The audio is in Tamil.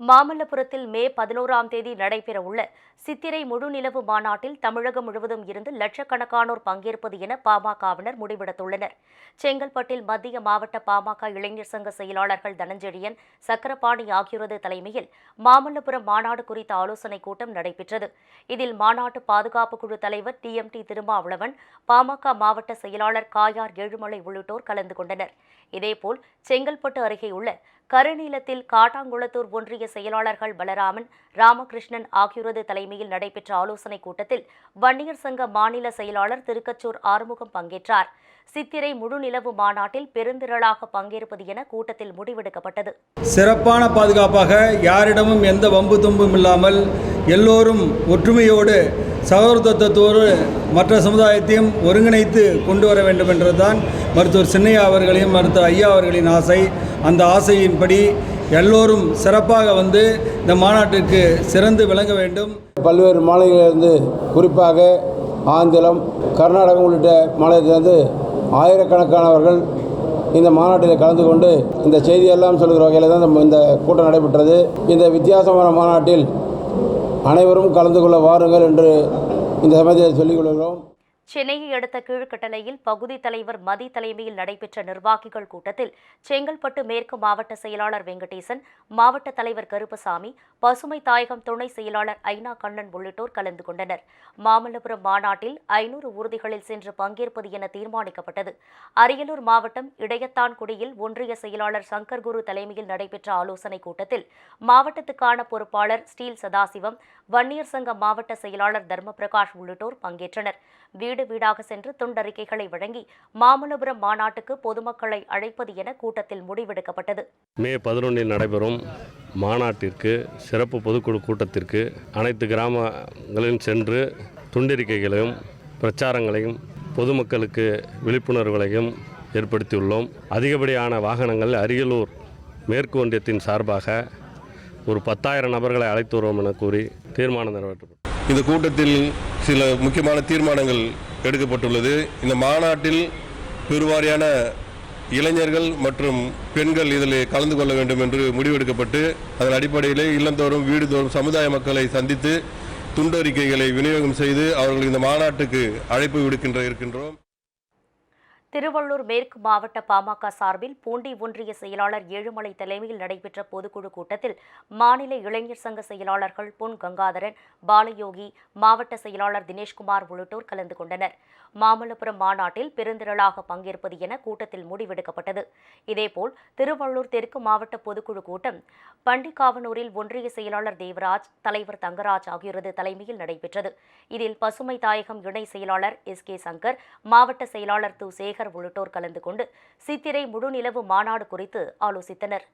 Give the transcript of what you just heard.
மாமல்லபுரத்தில் மே பதினோராம் தேதி நடைபெறவுள்ள சித்திரை முழுநிலவு மாநாட்டில் தமிழகம் முழுவதும் இருந்து லட்சக்கணக்கானோர் பங்கேற்பது என பாமகவினர் முடிவெடுத்துள்ளனர். செங்கல்பட்டில் மத்திய மாவட்ட பாமக இளைஞர் சங்க செயலாளர்கள் தனஞ்செழியன் சக்கரபாணி ஆகியோரது தலைமையில் மாமல்லபுரம் மாநாடு குறித்த ஆலோசனைக் கூட்டம் நடைபெற்றது. இதில் மாநாட்டு பாதுகாப்பு குழு தலைவர் T. M. T. Thirumavalavan PMK மாவட்ட செயலாளர் காயார் ஏழுமலை உள்ளிட்டோர் கலந்து கொண்டனர். இதேபோல் செங்கல்பட்டு அருகேயுள்ள கருநீலத்தில் காட்டாங்குளத்தூர் ஒன்றிய செயலாளர்கள் பலராமன் ராமகிருஷ்ணன் ஆகியோரது தலைமையில் நடைபெற்ற ஆலோசனைக் கூட்டத்தில் வன்னியர் சங்க மாநில செயலாளர் திருக்கச்சூர் ஆறுமுகம் பங்கேற்றார். சித்திரை முழுநிலவு மாநாட்டில் பெருந்திரளாக பங்கேற்பது என கூட்டத்தில் முடிவெடுக்கப்பட்டது. சிறப்பான பாதுகாப்பாக யாரிடமும் எந்த வம்பு தும்பும் இல்லாமல் எல்லோரும் ஒற்றுமையோடு சகோதரத்துவத்தோடு மற்ற சமுதாயத்தையும் ஒருங்கிணைத்து கொண்டு வர வேண்டும் என்றுதான் மருத்துவர் சின்னையா அவர்களையும் மருத்துவர் ஐயா அவர்களின் ஆசை. அந்த ஆசையின்படி எல்லோரும் சிறப்பாக வந்து இந்த மாநாட்டிற்கு சிறந்து விளங்க வேண்டும். பல்வேறு மாநிலங்களிலிருந்து குறிப்பாக ஆந்திரம் கர்நாடகம் உள்ளிட்ட மாநிலத்திலிருந்து ஆயிரக்கணக்கானவர்கள் இந்த மாநாட்டில் கலந்து கொண்டு இந்த செய்தியெல்லாம் சொல்கிற வகையில் தான் நம்ம இந்த கூட்டம் நடைபெற்றது. இந்த வித்தியாசமான மாநாட்டில் அனைவரும் கலந்து கொள்ள வாருங்கள் என்று இந்த சமயத்தில் சொல்லிக் கொள்கிறோம். சென்னையை அடுத்த கீழ்கட்டளையில் பகுதி தலைவர் மதி தலைமையில் நடைபெற்ற நிர்வாகிகள் கூட்டத்தில் செங்கல்பட்டு மேற்கு மாவட்ட செயலாளர் வெங்கடேசன் மாவட்ட தலைவர் கருப்பசாமி பசுமை தாயகம் துணை செயலாளர் ஐனா கண்ணன் உள்ளிட்டோர் கலந்து கொண்டனர். மாமல்லபுரம் மாநாட்டில் ஐநூறு ஊர்திகளில் சென்று பங்கேற்பது என தீர்மானிக்கப்பட்டது. அரியலூர் மாவட்டம் இடையத்தான்குடியில் ஒன்றிய செயலாளர் சங்கர் குரு தலைமையில் நடைபெற்ற ஆலோசனைக் கூட்டத்தில் மாவட்டத்துக்கான பொறுப்பாளர் ஸ்டீல் சதாசிவம் வன்னியர் சங்க மாவட்ட செயலாளர் தர்மபிரகாஷ் உள்ளிட்டோர் பங்கேற்றனர். வீடு வீடாக சென்று துண்டறிக்கைகளை வழங்கி மாமல்லபுரம் மாநாட்டுக்கு பொதுமக்களை அழைப்பது என கூட்டத்தில் முடிவெடுக்கப்பட்டது. மே பதினொன்றில் நடைபெறும் மாநாட்டிற்கு சிறப்பு பொதுக்குழு கூட்டத்திற்கு அனைத்து கிராமங்களிலும் சென்று துண்டறிக்கைகளையும் பிரச்சாரங்களையும் பொதுமக்களுக்கு விழிப்புணர்வுகளையும் ஏற்படுத்தியுள்ளோம். அதிகப்படியான வாகனங்கள் அரியலூர் மேற்கு ஒன்றியத்தின் சார்பாக ஒரு பத்தாயிரம் நபர்களை அழைத்து வருவோம் என கூறி தீர்மானம் நிறைவேற்றப்பட்டது. இந்த கூட்டத்தில் சில முக்கியமான தீர்மானங்கள் எடுக்கப்பட்டுள்ளது. இந்த மாநாட்டில் பெருவாரியான இளைஞர்கள் மற்றும் பெண்கள் இதில் கலந்து கொள்ள வேண்டும் என்று முடிவெடுக்கப்பட்டு அதன் அடிப்படையிலே இல்லந்தோறும் வீடுதோறும் சமுதாய மக்களை சந்தித்து துண்டறிக்கைகளை விநியோகம் செய்து அவர்கள் இந்த மாநாட்டுக்கு அழைப்பு விடுக்கின்ற இருக்கின்றோம். திருவள்ளூர் மேற்கு மாவட்ட பாமக சார்பில் பூண்டி ஒன்றிய செயலாளர் ஏழுமலை தலைமையில் நடைபெற்ற பொதுக்குழு கூட்டத்தில் மாநில இளைஞர் சங்க செயலாளர்கள் பொன் கங்காதரன் பாலயோகி மாவட்ட செயலாளர் தினேஷ்குமார் உள்ளிட்டோர் கலந்து கொண்டனர். மாமல்லபுரம் மாநாட்டில் பெருந்திரளாக பங்கேற்பது என கூட்டத்தில் முடிவெடுக்கப்பட்டது. இதேபோல் திருவள்ளூர் தெற்கு மாவட்ட பொதுக்குழு கூட்டம் பண்டிகாவனூரில் ஒன்றிய செயலாளர் தேவராஜ் தலைவர் தங்கராஜ் ஆகியோரது தலைமையில் நடைபெற்றது. இதில் பசுமை தாயகம் இணை செயலாளர் எஸ் கே சங்கர் மாவட்ட செயலாளர் து சேகர் உள்ளிட்டோர் கலந்து கொண்டு சித்திரை முழுநிலவு மாநாடு குறித்து ஆலோசித்தனர்.